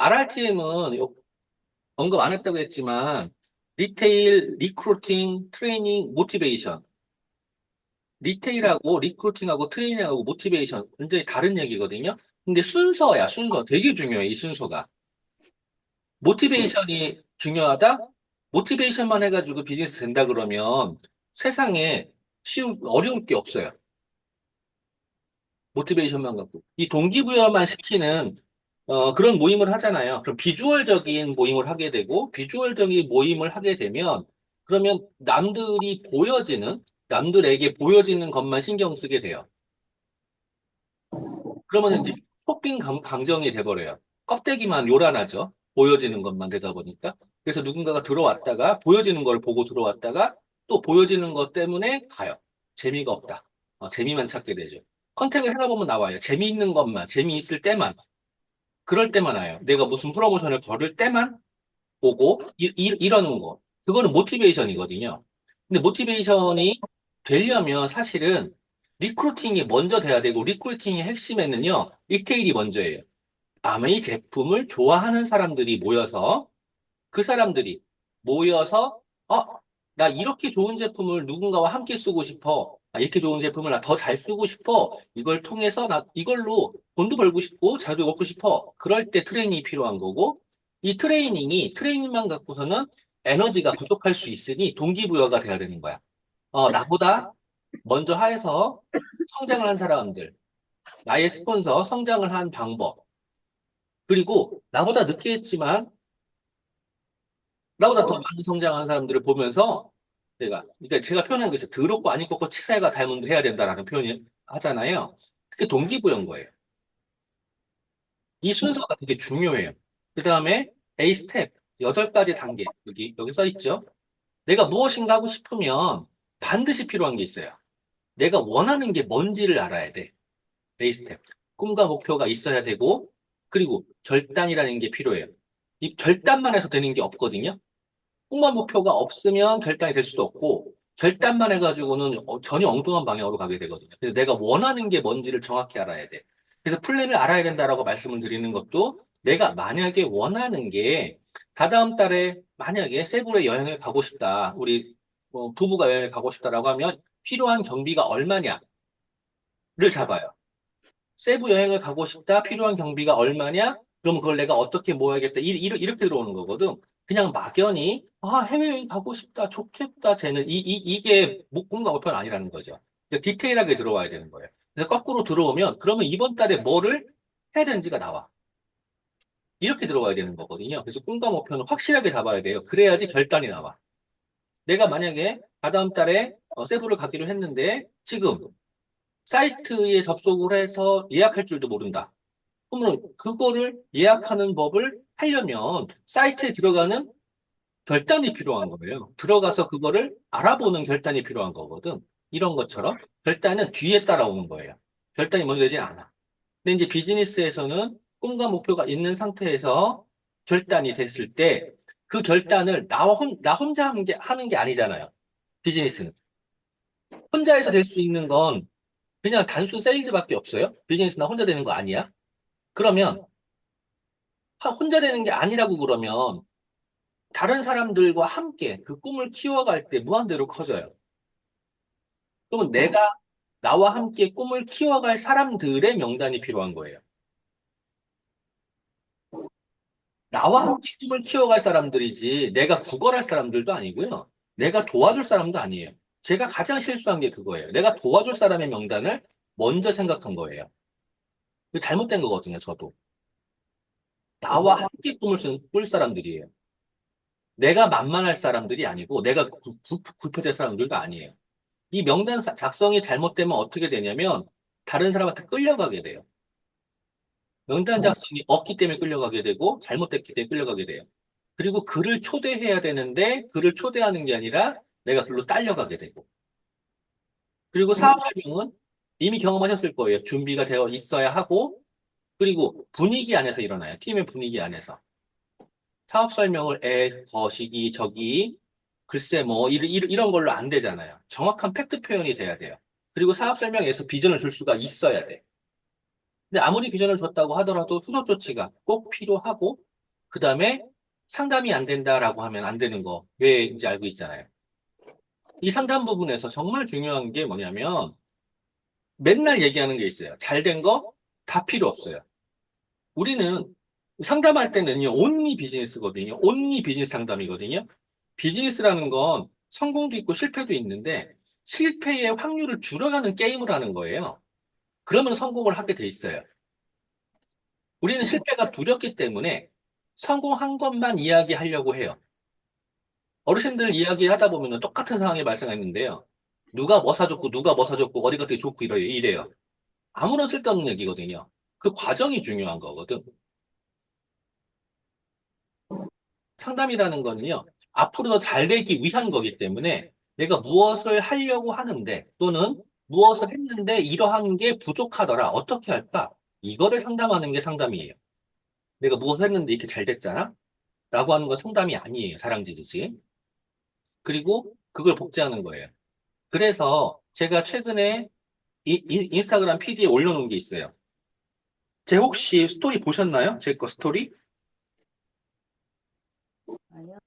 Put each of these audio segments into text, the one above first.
RRTM은 언급 안 했다고 했지만 리테일, 리크루팅, 트레이닝, 모티베이션. 리테일하고 리크루팅하고 트레이닝하고 모티베이션 완전히 다른 얘기거든요. 근데 순서야, 순서. 되게 중요해, 이 순서가. 모티베이션이 중요하다? 모티베이션만 해가지고 비즈니스 된다 그러면 세상에 쉬운, 어려울 게 없어요. 모티베이션만 갖고. 이 동기부여만 시키는 어, 그런 모임을 하잖아요. 그럼 비주얼적인 모임을 하게 되고, 비주얼적인 모임을 하게 되면, 그러면 남들이 보여지는, 남들에게 보여지는 것만 신경 쓰게 돼요. 그러면 이제 감- 강정이 돼버려요. 껍데기만 요란하죠. 보여지는 것만 되다 보니까. 그래서 누군가가 들어왔다가, 보여지는 걸 보고 들어왔다가, 또 보여지는 것 때문에 가요. 재미가 없다. 어, 재미만 찾게 되죠. 컨택을 하다 보면 나와요. 재미있는 것만, 재미있을 때만. 그럴 때만 와요. 내가 무슨 프로모션을 걸을 때만 오고 이, 이, 러는 거. 그거는 모티베이션이거든요. 근데 모티베이션이 되려면 사실은 리크루팅이 먼저 돼야 되고 리크루팅의 핵심에는요. 리테일이 먼저예요. 이 제품을 좋아하는 사람들이 모여서 그 사람들이 모여서 어, 나 이렇게 좋은 제품을 누군가와 함께 쓰고 싶어. 아, 이렇게 좋은 제품을 나 더 잘 쓰고 싶어. 이걸 통해서 나 이걸로 돈도 벌고 싶고 잘도 먹고 싶어. 그럴 때 트레이닝이 필요한 거고 이 트레이닝이 트레이닝만 갖고서는 에너지가 부족할 수 있으니 동기부여가 돼야 되는 거야. 어, 나보다 먼저 하에서 성장을 한 사람들, 나의 스폰서 성장을 한 방법, 그리고 나보다 늦게 했지만 나보다 더 많은 성장한 사람들을 보면서 내가 그러니까 제가 표현한 것이 더럽고 안 입고 치사해가 닮은 해야 된다라는 표현을 하잖아요. 그게 동기부여인 거예요. 이 순서가 되게 중요해요. 그 다음에 A 스텝 여덟 가지 단계 여기 여기 써 있죠. 내가 무엇인가 하고 싶으면 반드시 필요한 게 있어요. 내가 원하는 게 뭔지를 알아야 돼. A 스텝 꿈과 목표가 있어야 되고 그리고 결단이라는 게 필요해요. 이 결단만 해서 되는 게 없거든요. 꿈과 목표가 없으면 결단이 될 수도 없고 결단만 해가지고는 어, 전혀 엉뚱한 방향으로 가게 되거든요. 그래서 내가 원하는 게 뭔지를 정확히 알아야 돼. 그래서 플랜을 알아야 된다라고 말씀을 드리는 것도 내가 만약에 원하는 게 다다음 달에 만약에 세부에 여행을 가고 싶다. 우리 뭐 부부가 여행을 가고 싶다라고 하면 필요한 경비가 얼마냐를 잡아요. 세부 여행을 가고 싶다. 필요한 경비가 얼마냐? 그러면 그걸 내가 어떻게 모아야겠다. 이렇게 들어오는 거거든. 그냥 막연히 아 해외여행 가고 싶다 좋겠다 쟤는 이, 이, 이게 꿈과 목표는 아니라는 거죠. 디테일하게 들어와야 되는 거예요. 그래서 거꾸로 들어오면 그러면 이번 달에 뭐를 해야 되는지가 나와. 이렇게 들어와야 되는 거거든요. 그래서 꿈과 목표는 확실하게 잡아야 돼요. 그래야지 결단이 나와. 내가 만약에 다다음 달에 어, 세부를 가기로 했는데 지금 사이트에 접속을 해서 예약할 줄도 모른다. 그러면 그거를 예약하는 법을 하려면 사이트에 들어가는 결단이 필요한 거예요. 들어가서 그거를 알아보는 결단이 필요한 거거든. 이런 것처럼 결단은 뒤에 따라오는 거예요. 결단이 먼저 되지 않아. 근데 이제 비즈니스에서는 꿈과 목표가 있는 상태에서 결단이 됐을 때 그 결단을 나, 혼, 나 혼자 하는 게, 하는 게 아니잖아요. 비즈니스는. 혼자해서 될 수 있는 건 그냥 단순 세일즈밖에 없어요. 비즈니스 나 혼자 되는 거 아니야? 그러면 혼자 되는 게 아니라고 그러면 다른 사람들과 함께 그 꿈을 키워갈 때 무한대로 커져요. 그러면 내가 나와 함께 꿈을 키워갈 사람들의 명단이 필요한 거예요. 나와 함께 꿈을 키워갈 사람들이지 내가 구걸할 사람들도 아니고요. 내가 도와줄 사람도 아니에요. 제가 가장 실수한 게 그거예요. 내가 도와줄 사람의 명단을 먼저 생각한 거예요. 잘못된 거거든요, 저도. 나와 함께 꿈을 꿀 사람들이에요. 내가 만만할 사람들이 아니고 내가 구, 구, 굽혀질 사람들도 아니에요. 이 명단 작성이 잘못되면 어떻게 되냐면 다른 사람한테 끌려가게 돼요. 명단 작성이 없기 때문에 끌려가게 되고 잘못됐기 때문에 끌려가게 돼요. 그리고 그를 초대해야 되는데 그를 초대하는 게 아니라 내가 글로 딸려가게 되고 그리고 사업 설명은 이미 경험하셨을 거예요. 준비가 되어 있어야 하고 그리고 분위기 안에서 일어나요. 팀의 분위기 안에서. 사업 설명을 애, 거시기, 저기, 글쎄 뭐 이런, 걸로 안 되잖아요. 정확한 팩트 표현이 돼야 돼요. 그리고 사업 설명에서 비전을 줄 수가 있어야 돼. 근데 아무리 비전을 줬다고 하더라도 후속 조치가 꼭 필요하고 그 다음에 상담이 안 된다라고 하면 안 되는 거 왜인지 알고 있잖아요. 이 상담 부분에서 정말 중요한 게 뭐냐면 맨날 얘기하는 게 있어요. 잘 된 거 다 필요 없어요. 우리는 상담할 때는요, 온리 비즈니스거든요. 온리 비즈니스 상담이거든요. 비즈니스라는 건 성공도 있고 실패도 있는데 실패의 확률을 줄여가는 게임을 하는 거예요. 그러면 성공을 하게 돼 있어요. 우리는 실패가 두렵기 때문에 성공한 것만 이야기하려고 해요. 어르신들 이야기하다 보면 똑같은 상황이 발생했는데요. 누가 뭐 사줬고, 누가 뭐 사줬고, 어디가 되게 좋고 이래요. 아무런 쓸데없는 얘기거든요. 그 과정이 중요한 거거든. 상담이라는 거는요, 앞으로 더 잘 되기 위한 거기 때문에 내가 무엇을 하려고 하는데 또는 무엇을 했는데 이러한 게 부족하더라. 어떻게 할까? 이거를 상담하는 게 상담이에요. 내가 무엇을 했는데 이렇게 잘 됐잖아? 라고 하는 건 상담이 아니에요. 사랑지듯이. 그리고 그걸 복제하는 거예요. 그래서 제가 최근에 이, 이- 인스타그램 PD에 올려놓은 게 있어요. 제 혹시 스토리 보셨나요? 제 거 스토리? 아니요.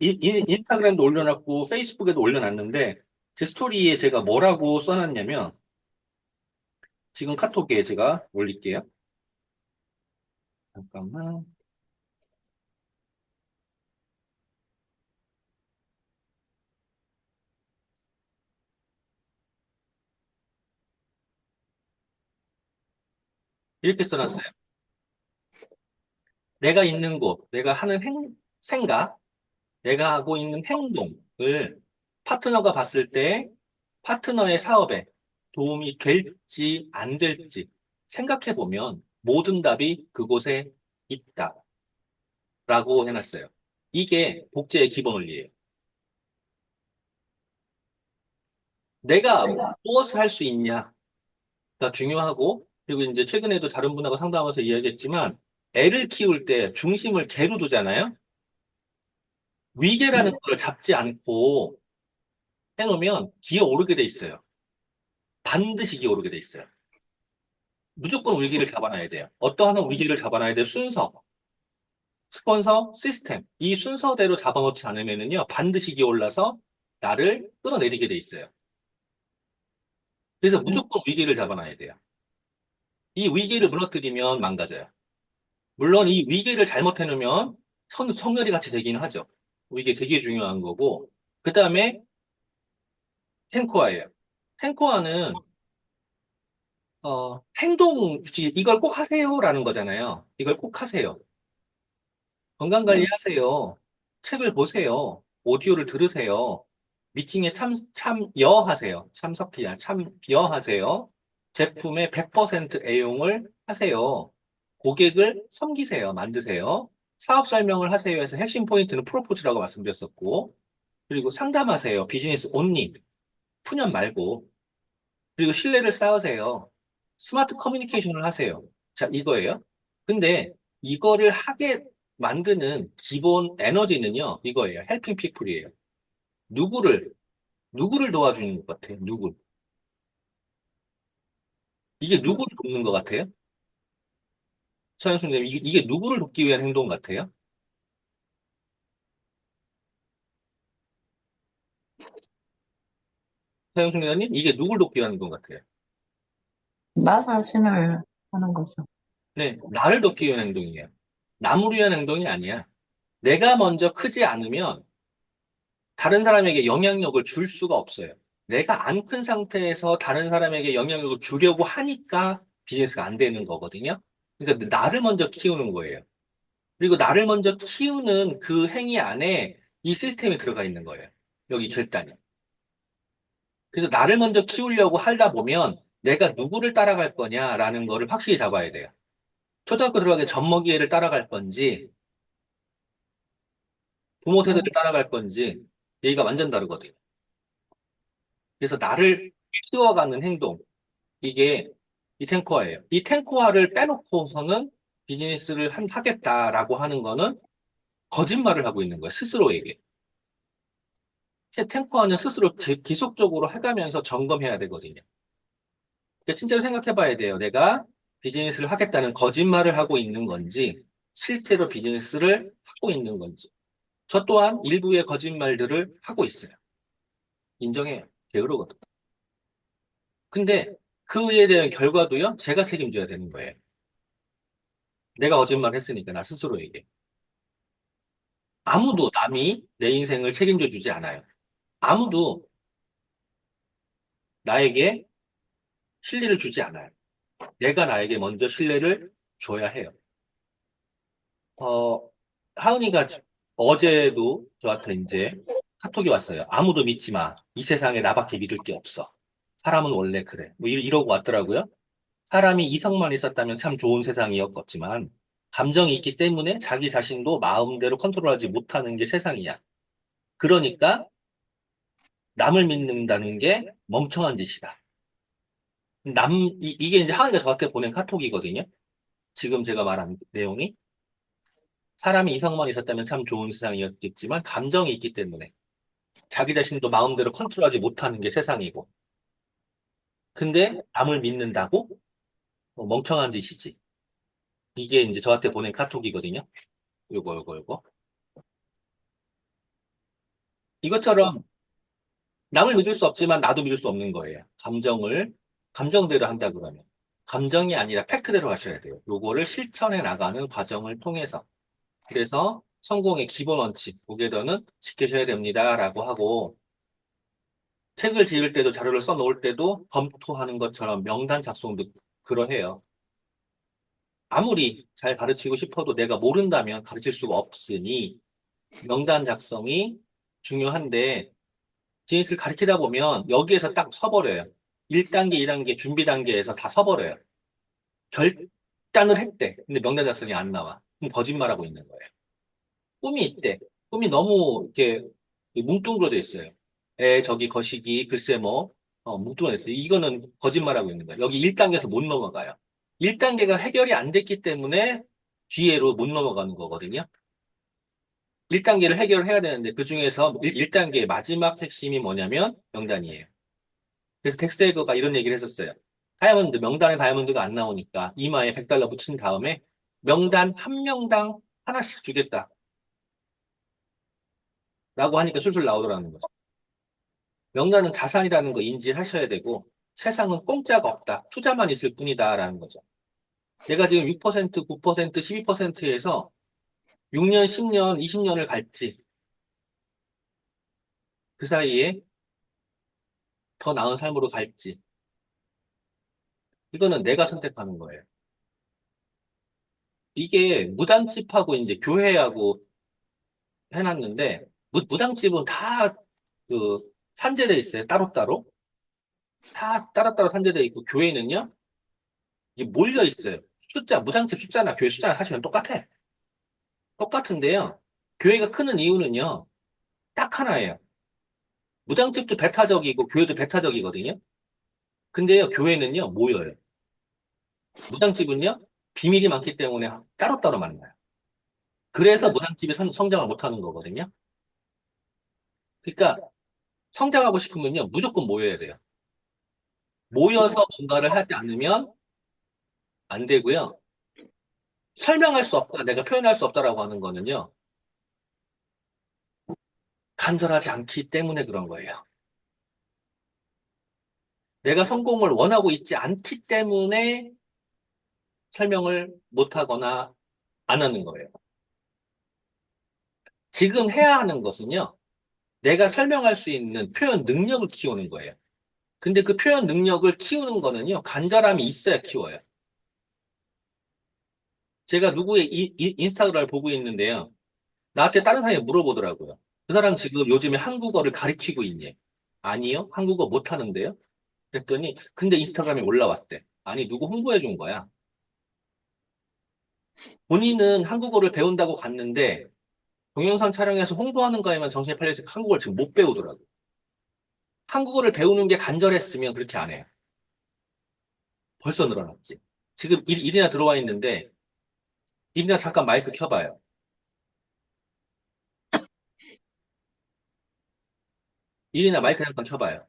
이- 이- 인스타그램도 올려놨고 페이스북에도 올려놨는데 제 스토리에 제가 뭐라고 써놨냐면 지금 카톡에 제가 올릴게요. 잠깐만. 이렇게 써놨어요. 내가 있는 곳, 내가 하는 행, 생각, 내가 하고 있는 행동을 파트너가 봤을 때 파트너의 사업에 도움이 될지 안 될지 생각해 보면 모든 답이 그곳에 있다. 라고 해놨어요. 이게 복제의 기본 원리예요. 내가 무엇을 할 수 있냐가 중요하고, 그리고 이제 최근에도 다른 분하고 상담하면서 이야기했지만, 애를 키울 때 중심을 개로 두잖아요? 위계라는 걸 잡지 않고 해놓으면 기어 오르게 돼 있어요. 반드시 기어 오르게 돼 있어요. 무조건 위기를 잡아놔야 돼요. 어떠한 위기를 잡아놔야 돼요? 순서, 스폰서, 시스템. 이 순서대로 잡아놓지 않으면은요, 반드시 기어 올라서 나를 끌어내리게 돼 있어요. 그래서 무조건 위기를 잡아놔야 돼요. 이 위기를 무너뜨리면 망가져요. 물론 이 위기를 잘못해놓으면 선, 성렬이 같이 되기는 하죠. 이게 되게 중요한 거고. 그 다음에 탱코아예요. 탱코아는 어, 행동, 이걸 꼭 하세요라는 거잖아요. 이걸 꼭 하세요. 건강 관리 하세요. 책을 보세요. 오디오를 들으세요. 미팅에 참, 참여하세요. 참석해야 참여하세요. 제품의 100% 애용을 하세요. 고객을 섬기세요. 만드세요. 사업 설명을 하세요 해서 핵심 포인트는 프로포즈라고 말씀드렸었고, 그리고 상담하세요. 비즈니스 온리. 푸념 말고. 그리고 신뢰를 쌓으세요. 스마트 커뮤니케이션을 하세요. 자, 이거예요. 근데 이거를 하게 만드는 기본 에너지는요, 이거예요. 헬핑 피플이에요. 누구를, 누구를 도와주는 것 같아요? 누구? 이게 누구를 돕는 것 같아요? 서현숙님, 이게, 이게 누구를 돕기 위한 행동 같아요? 서현숙 리님 이게 누굴 돕기 위한 행동 같아요? 나 자신을 하는 거죠. 네, 나를 돕기 위한 행동이에요. 남을 위한 행동이 아니야. 내가 먼저 크지 않으면 다른 사람에게 영향력을 줄 수가 없어요. 내가 안 큰 상태에서 다른 사람에게 영향력을 주려고 하니까 비즈니스가 안 되는 거거든요. 그러니까 나를 먼저 키우는 거예요. 그리고 나를 먼저 키우는 그 행위 안에 이 시스템이 들어가 있는 거예요. 여기 결단이. 그래서 나를 먼저 키우려고 하다 보면 내가 누구를 따라갈 거냐라는 거를 확실히 잡아야 돼요. 초등학교 들어가기 젖먹이애를 따라갈 건지 부모 세대를 따라갈 건지 얘기가 완전 다르거든요. 그래서 나를 키워가는 행동 이게 이 탱코화예요. 이 탱코화를 빼놓고서는 비즈니스를 한, 하겠다라고 하는 거는 거짓말을 하고 있는 거예요. 스스로에게. 탱코화는 스스로 제- 지속적으로 해가면서 점검해야 되거든요. 그러니까 진짜로 생각해 봐야 돼요. 내가 비즈니스를 하겠다는 거짓말을 하고 있는 건지 실제로 비즈니스를 하고 있는 건지. 저 또한 일부의 거짓말들을 하고 있어요. 인정해요. 게으르거든. 근데 그에 대한 결과도요, 제가 책임져야 되는 거예요. 내가 거짓말 했으니까, 나 스스로에게. 아무도 남이 내 인생을 책임져 주지 않아요. 아무도 나에게 신뢰를 주지 않아요. 내가 나에게 먼저 신뢰를 줘야 해요. 어, 하은이가 어제도 저한테 이제 카톡이 왔어요. 아무도 믿지 마. 이 세상에 나밖에 믿을 게 없어. 사람은 원래 그래. 뭐 이- 이러고 왔더라고요. 사람이 이성만 있었다면 참 좋은 세상이었겠지만, 감정이 있기 때문에 자기 자신도 마음대로 컨트롤하지 못하는 게 세상이야. 그러니까, 남을 믿는다는 게 멍청한 짓이다. 남, 이, 이게 이제 하은이가 저한테 보낸 카톡이거든요. 지금 제가 말한 내용이. 사람이 이성만 있었다면 참 좋은 세상이었겠지만, 감정이 있기 때문에 자기 자신도 마음대로 컨트롤하지 못하는 게 세상이고. 근데 남을 믿는다고? 뭐 멍청한 짓이지. 이게 이제 저한테 보낸 카톡이거든요. 요거, 요거, 요거. 이것처럼 남을 믿을 수 없지만 나도 믿을 수 없는 거예요. 감정을, 감정대로 한다 그러면. 감정이 아니라 팩트대로 하셔야 돼요. 요거를 실천해 나가는 과정을 통해서. 그래서 성공의 기본 원칙, 무게더는 지키셔야 됩니다. 라고 하고, 책을 지을 때도 자료를 써 놓을 때도 검토하는 것처럼 명단 작성도 그러해요. 아무리 잘 가르치고 싶어도 내가 모른다면 가르칠 수가 없으니 명단 작성이 중요한데 비즈니스를 가르치다 보면 여기에서 딱 서버려요. 1단계, 2단계, 준비 단계에서 다 서버려요. 결단을 했대. 근데 명단 작성이 안 나와. 그럼 거짓말하고 있는 거예요. 꿈이 있대. 꿈이 너무 이렇게 뭉뚱그려져 있어요. 에, 저기 거시기, 글쎄 뭐, 어, 뭉뚱그려 있어요. 이거는 거짓말하고 있는 거예요. 여기 1단계에서 못 넘어가요. 1단계가 해결이 안 됐기 때문에 뒤에로 못 넘어가는 거거든요. 1단계를 해결을 해야 되는데 그 중에서 1, 단계의 마지막 핵심이 뭐냐면 명단이에요. 그래서 텍스에거가 이런 얘기를 했었어요. 다이아몬드, 명단에 다이아몬드가 안 나오니까 이마에 100달러 붙인 다음에 명단 한 명당 하나씩 주겠다. 라고 하니까 술술 나오더라는 거죠. 명단은 자산이라는 거 인지하셔야 되고 세상은 공짜가 없다. 투자만 있을 뿐이다. 라는 거죠. 내가 지금 6%, 9%, 12%에서 6년, 10년, 20년을 갈지 그 사이에 더 나은 삶으로 갈지 이거는 내가 선택하는 거예요. 이게 무당집하고 이제 교회하고 해놨는데 무, 무당집은 다 그 산재돼 있어요. 따로따로. 다 따로따로 산재돼 있고 교회는요. 이게 몰려 있어요. 숫자, 무당집 숫자나 교회 숫자나 사실은 똑같아. 똑같은데요. 교회가 크는 이유는요. 딱 하나예요. 무당집도 배타적이고 교회도 배타적이거든요. 근데요, 교회는요, 모여요. 무당집은요, 비밀이 많기 때문에 따로따로 만나요. 그래서 무당집이 선- 성장을 못하는 거거든요. 그러니까 성장하고 싶으면요, 무조건 모여야 돼요. 모여서 뭔가를 하지 않으면 안 되고요. 설명할 수 없다, 내가 표현할 수 없다라고 하는 거는요, 간절하지 않기 때문에 그런 거예요. 내가 성공을 원하고 있지 않기 때문에 설명을 못하거나 안 하는 거예요. 지금 해야 하는 것은요, 내가 설명할 수 있는 표현 능력을 키우는 거예요. 근데 그 표현 능력을 키우는 거는요, 간절함이 있어야 키워요. 제가 누구의 이- 이- 인스타그램을 보고 있는데요. 나한테 다른 사람이 물어보더라고요. 그 사람 지금 요즘에 한국어를 가르치고 있니? 아니요. 한국어 못 하는데요. 그랬더니, 근데 인스타그램에 올라왔대. 아니, 누구 홍보해 준 거야. 본인은 한국어를 배운다고 갔는데, 동영상 촬영해서 홍보하는 거에만 정신이 팔려서 한국어를 지금 못 배우더라고. 한국어를 배우는 게 간절했으면 그렇게 안 해요. 벌써 늘어났지. 지금 일, 일이나 들어와 있는데, 일이나 잠깐 마이크 켜봐요. 일이나 마이크 잠깐 켜봐요.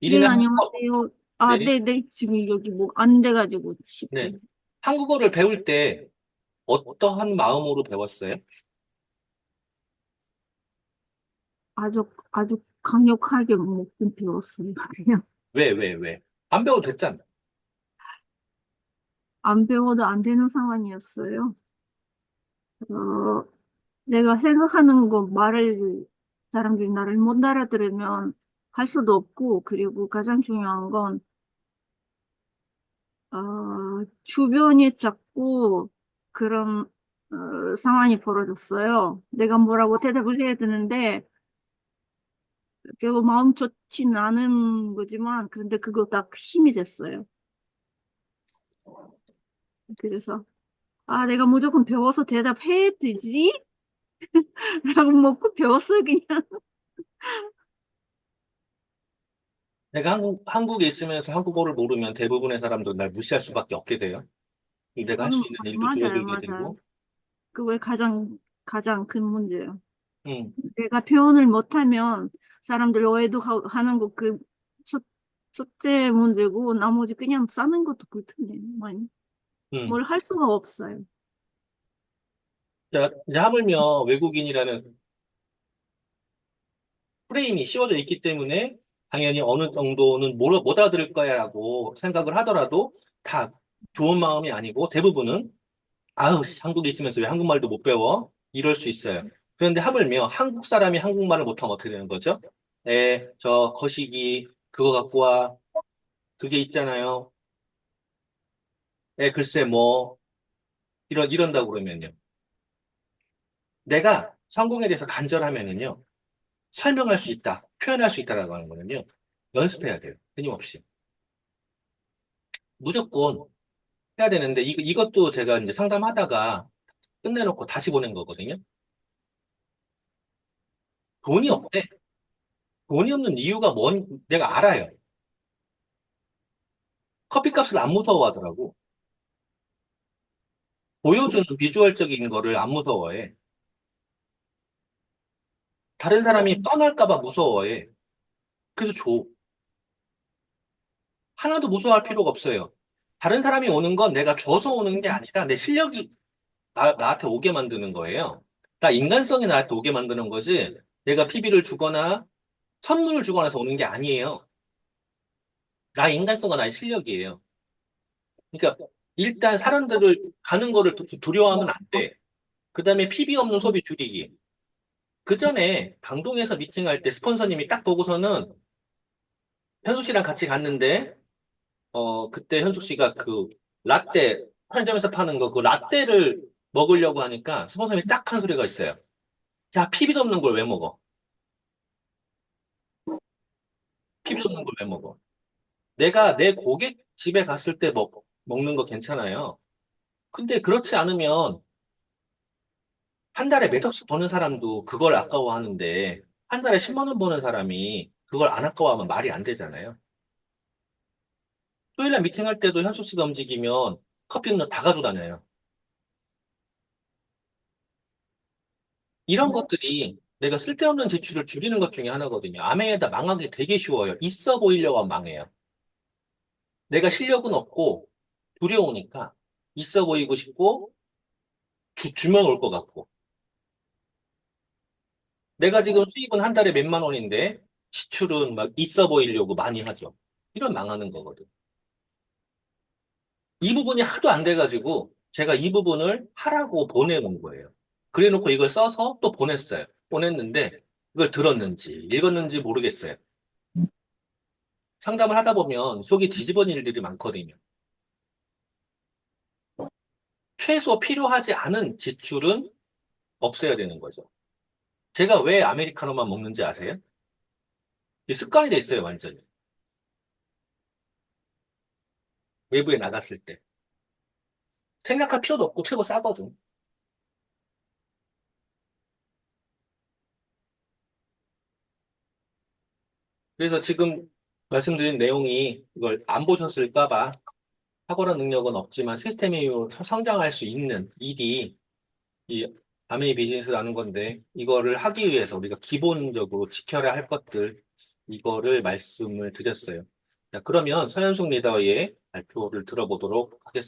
네, 일이나 한국어, 안녕하세요. 아, 네. 네, 네. 지금 여기 뭐 안 돼가지고 싶 네. 한국어를 배울 때 어떠한 마음으로 배웠어요? 아주, 아주 강력하게 못 배웠어요. 그냥 왜, 왜, 왜? 안 배워도 됐잖아. 안 배워도 안 되는 상황이었어요. 어, 내가 생각하는 거 말을 사람들이 나를 못 알아들으면 할 수도 없고, 그리고 가장 중요한 건, 어, 주변이 자꾸 그런, 어, 상황이 벌어졌어요. 내가 뭐라고 대답을 해야 되는데, 결국 마음 좋진 않은 거지만, 그런데 그거 딱 힘이 됐어요. 그래서, 아, 내가 무조건 배워서 대답해야 되지? 라고 먹고 배웠어요, 그냥. 내가 한국, 한국에 있으면서 한국어를 모르면 대부분의 사람들 날 무시할 수밖에 없게 돼요. 내가 할수 음, 있는 일도 맞아요, 줄어들게 맞아요. 되고. 그게 가장, 가장 큰 문제예요. 음, 내가 표현을 못하면 사람들 오해도 하- 하는 거 그 첫째 문제고 나머지 그냥 싸는 것도 불편해요. 많이. 음. 뭘 할 수가 없어요. 자, 이제 하물며 외국인이라는 프레임이 씌워져 있기 때문에 당연히 어느 정도는 못, 못 알아들을 거야라고 생각을 하더라도 다 좋은 마음이 아니고 대부분은 아우, 씨, 한국에 있으면서 왜 한국말도 못 배워? 이럴 수 있어요. 그런데 하물며 한국 사람이 한국말을 못하면 어떻게 되는 거죠? 에, 저 거시기 그거 갖고 와. 그게 있잖아요. 에, 글쎄 뭐 이런 이런다고 그러면요. 내가 성공에 대해서 간절하면은요. 설명할 수 있다, 표현할 수 있다라고 하는 거는요. 연습해야 돼요. 끊임없이. 무조건 해야 되는데 이, 이것도 제가 이제 상담하다가 끝내놓고 다시 보낸 거거든요. 돈이 없대. 돈이 없는 이유가 뭔, 내가 알아요. 커피값을 안 무서워하더라고. 보여주는 비주얼적인 거를 안 무서워해. 다른 사람이 떠날까봐 무서워해. 그래서 줘. 하나도 무서워할 필요가 없어요. 다른 사람이 오는 건 내가 줘서 오는 게 아니라 내 실력이 나, 나한테 오게 만드는 거예요. 나 인간성이 나한테 오게 만드는 거지. 내가 PB를 주거나 선물을 주거나 해서 오는 게 아니에요. 나의 인간성과 나의 실력이에요. 그러니까 일단 사람들을 가는 거를 두- 두려워하면 안 돼. 그 다음에 PB 없는 소비 줄이기. 그 전에 강동에서 미팅할 때 스폰서님이 딱 보고서는 현숙 씨랑 같이 갔는데 어 그때 현숙 씨가 그 라떼 편의점에서 파는 거 그 라떼를 먹으려고 하니까 스폰서님이 딱 한 소리가 있어요. 야 PB도 없는 걸 왜 먹어? PB도 없는 걸 왜 먹어? 내가 내 고객 집에 갔을 때 먹, 먹는 거 괜찮아요. 근데 그렇지 않으면 한 달에 몇 억씩 버는 사람도 그걸 아까워하는데 한 달에 10만 원 버는 사람이 그걸 안 아까워하면 말이 안 되잖아요. 토요일날 미팅할 때도 현숙 씨가 움직이면 커피는 다 가져다녀요. 이런 것들이 내가 쓸데없는 지출을 줄이는 것 중에 하나거든요. 아메에다 망하기 되게 쉬워요. 있어 보이려고 망해요. 내가 실력은 없고 두려우니까 있어 보이고 싶고 주, 주면 올 것 같고 내가 지금 수입은 한 달에 몇만 원인데 지출은 막 있어 보이려고 많이 하죠. 이런 망하는 거거든. 이 부분이 하도 안 돼가지고 제가 이 부분을 하라고 보내놓은 거예요. 그래 놓고 이걸 써서 또 보냈어요. 보냈는데 이걸 들었는지 읽었는지 모르겠어요. 상담을 하다 보면 속이 뒤집어진 일들이 많거든요. 최소 필요하지 않은 지출은 없애야 되는 거죠. 제가 왜 아메리카노만 먹는지 아세요? 습관이 돼 있어요, 완전히. 외부에 나갔을 때. 생각할 필요도 없고 최고 싸거든. 그래서 지금 말씀드린 내용이 이걸 안 보셨을까봐 탁월한 능력은 없지만 시스템이 성장할 수 있는 일이 이 아메이 비즈니스라는 건데 이거를 하기 위해서 우리가 기본적으로 지켜야 할 것들 이거를 말씀을 드렸어요. 자, 그러면 서현숙 리더의 발표를 들어보도록 하겠습니다.